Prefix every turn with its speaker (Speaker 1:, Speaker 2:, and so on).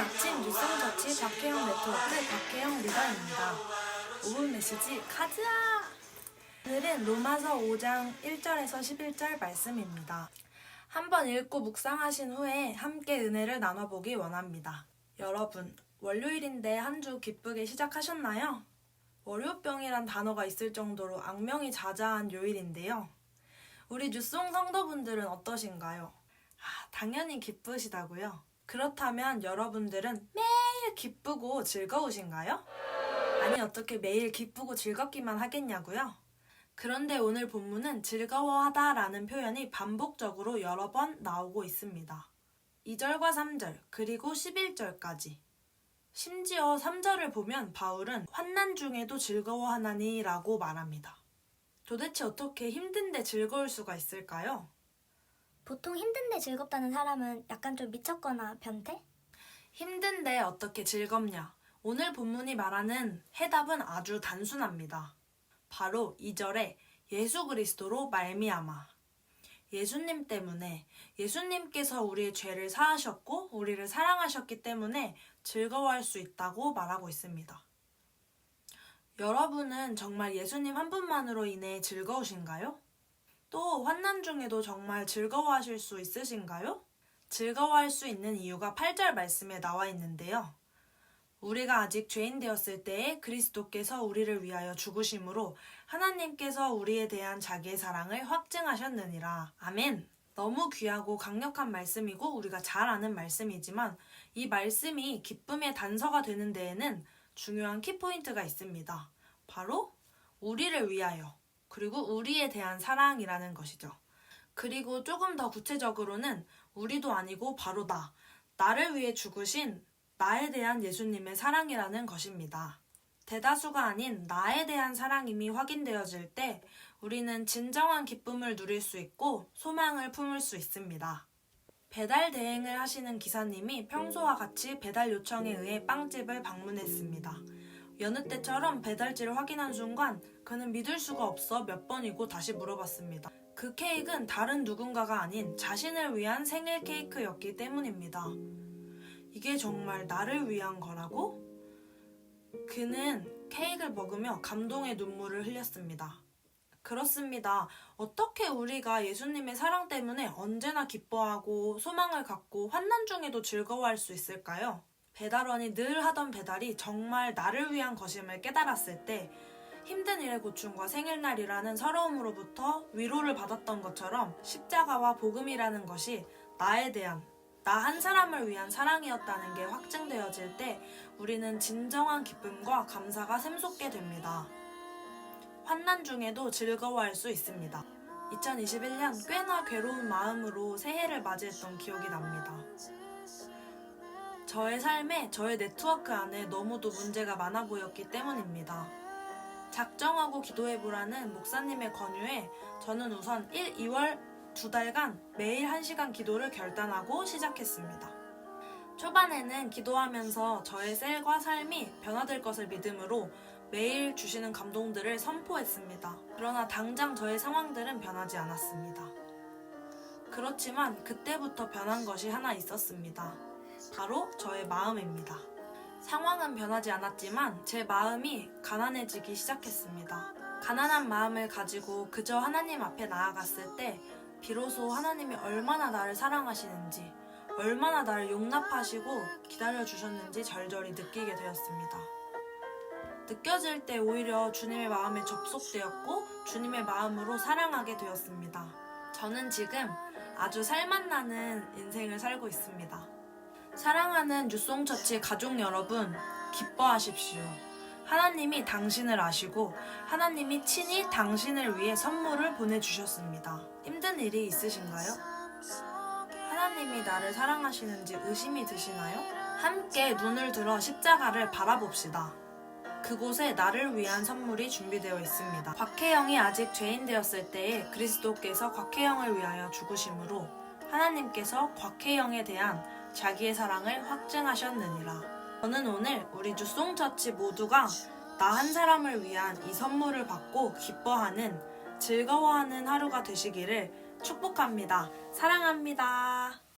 Speaker 1: 아침 뉴스처치 박혜영 네트워크 박혜영 리더입니다. 오후 메시지 가자! 오늘은 로마서 5장 1절에서 11절 말씀입니다. 한번 읽고 묵상하신 후에 함께 은혜를 나눠보기 원합니다. 여러분, 월요일인데 한 주 기쁘게 시작하셨나요? 월요병이란 단어가 있을 정도로 악명이 자자한 요일인데요. 우리 뉴송 성도분들은 어떠신가요? 아, 당연히 기쁘시다고요. 그렇다면 여러분들은 매일 기쁘고 즐거우신가요? 아니 어떻게 매일 기쁘고 즐겁기만 하겠냐고요? 그런데 오늘 본문은 즐거워하다라는 표현이 반복적으로 여러 번 나오고 있습니다. 2절과 3절, 그리고 11절까지. 심지어 3절을 보면 바울은 환난 중에도 즐거워하나니 라고 말합니다. 도대체 어떻게 힘든데 즐거울 수가 있을까요?
Speaker 2: 보통 힘든데 즐겁다는 사람은 약간 좀 미쳤거나 변태?
Speaker 1: 힘든데 어떻게 즐겁냐? 오늘 본문이 말하는 해답은 아주 단순합니다. 바로 2절에 예수 그리스도로 말미암아. 예수님 때문에 예수님께서 우리의 죄를 사하셨고 우리를 사랑하셨기 때문에 즐거워할 수 있다고 말하고 있습니다. 여러분은 정말 예수님 한 분만으로 인해 즐거우신가요? 또 환난 중에도 정말 즐거워하실 수 있으신가요? 즐거워할 수 있는 이유가 8절 말씀에 나와 있는데요. 우리가 아직 죄인 되었을 때에 그리스도께서 우리를 위하여 죽으심으로 하나님께서 우리에 대한 자기의 사랑을 확증하셨느니라. 아멘. 너무 귀하고 강력한 말씀이고 우리가 잘 아는 말씀이지만 이 말씀이 기쁨의 단서가 되는 데에는 중요한 키포인트가 있습니다. 바로 우리를 위하여 그리고 우리에 대한 사랑이라는 것이죠. 그리고 조금 더 구체적으로는 우리도 아니고 바로 나, 나를 위해 죽으신 나에 대한 예수님의 사랑이라는 것입니다. 대다수가 아닌 나에 대한 사랑임이 확인되어질 때 우리는 진정한 기쁨을 누릴 수 있고 소망을 품을 수 있습니다. 배달 대행을 하시는 기사님이 평소와 같이 배달 요청에 의해 빵집을 방문했습니다. 여느 때처럼 배달지를 확인한 순간 그는 믿을 수가 없어 몇 번이고 다시 물어봤습니다. 그 케이크는 다른 누군가가 아닌 자신을 위한 생일 케이크였기 때문입니다. 이게 정말 나를 위한 거라고? 그는 케이크를 먹으며 감동의 눈물을 흘렸습니다. 그렇습니다. 어떻게 우리가 예수님의 사랑 때문에 언제나 기뻐하고 소망을 갖고 환난 중에도 즐거워할 수 있을까요? 배달원이 늘 하던 배달이 정말 나를 위한 것임을 깨달았을 때 힘든 일의 고충과 생일날이라는 서러움으로부터 위로를 받았던 것처럼 십자가와 복음이라는 것이 나에 대한 나 한 사람을 위한 사랑이었다는 게 확증되어질 때 우리는 진정한 기쁨과 감사가 샘솟게 됩니다. 환난 중에도 즐거워할 수 있습니다. 2021년 꽤나 괴로운 마음으로 새해를 맞이했던 기억이 납니다. 저의 삶에 저의 네트워크 안에 너무도 문제가 많아 보였기 때문입니다. 작정하고 기도해보라는 목사님의 권유에 저는 우선 1, 2월 두 달간 매일 1시간 기도를 결단하고 시작했습니다. 초반에는 기도하면서 저의 셀과 삶이 변화될 것을 믿음으로 매일 주시는 감동들을 선포했습니다. 그러나 당장 저의 상황들은 변하지 않았습니다. 그렇지만 그때부터 변한 것이 하나 있었습니다. 바로 저의 마음입니다. 상황은 변하지 않았지만 제 마음이 가난해지기 시작했습니다. 가난한 마음을 가지고 그저 하나님 앞에 나아갔을 때 비로소 하나님이 얼마나 나를 사랑하시는지, 얼마나 나를 용납하시고 기다려주셨는지 절절히 느끼게 되었습니다. 느껴질 때 오히려 주님의 마음에 접속되었고 주님의 마음으로 사랑하게 되었습니다. 저는 지금 아주 살맛나는 인생을 살고 있습니다. 사랑하는 뉴송처치 가족 여러분, 기뻐하십시오. 하나님이 당신을 아시고 하나님이 친히 당신을 위해 선물을 보내주셨습니다. 힘든 일이 있으신가요? 하나님이 나를 사랑하시는지 의심이 드시나요? 함께 눈을 들어 십자가를 바라봅시다. 그곳에 나를 위한 선물이 준비되어 있습니다. 곽혜영이 아직 죄인 되었을 때에 그리스도께서 곽혜영을 위하여 죽으심으로 하나님께서 곽혜영에 대한 자기의 사랑을 확증하셨느니라. 저는 오늘 우리 주송처치 모두가 나 한 사람을 위한 이 선물을 받고 기뻐하는 즐거워하는 하루가 되시기를 축복합니다. 사랑합니다.